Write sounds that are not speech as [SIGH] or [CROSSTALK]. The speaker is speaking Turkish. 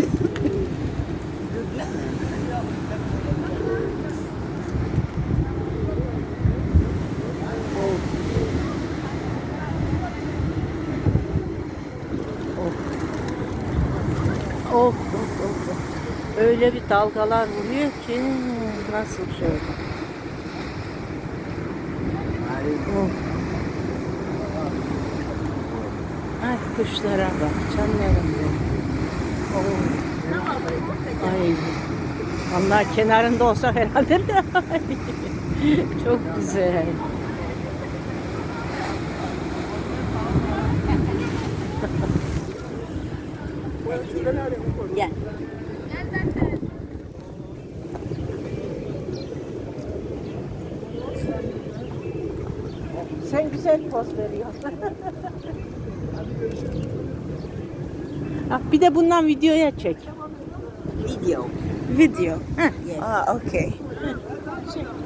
Of of of. of. Öyle bir dalgalar vuruyor ki nasıl şöyle. Of. Ay kuşlara bak canlarım benim. Ay. Onlar kenarında olsa herhalde de. [LAUGHS] Çok güzel. Gel. Sen güzel poz veriyorsun. Ah, bir de bundan videoya çek. Video. Video? Ah, yes. ah okay. Ah,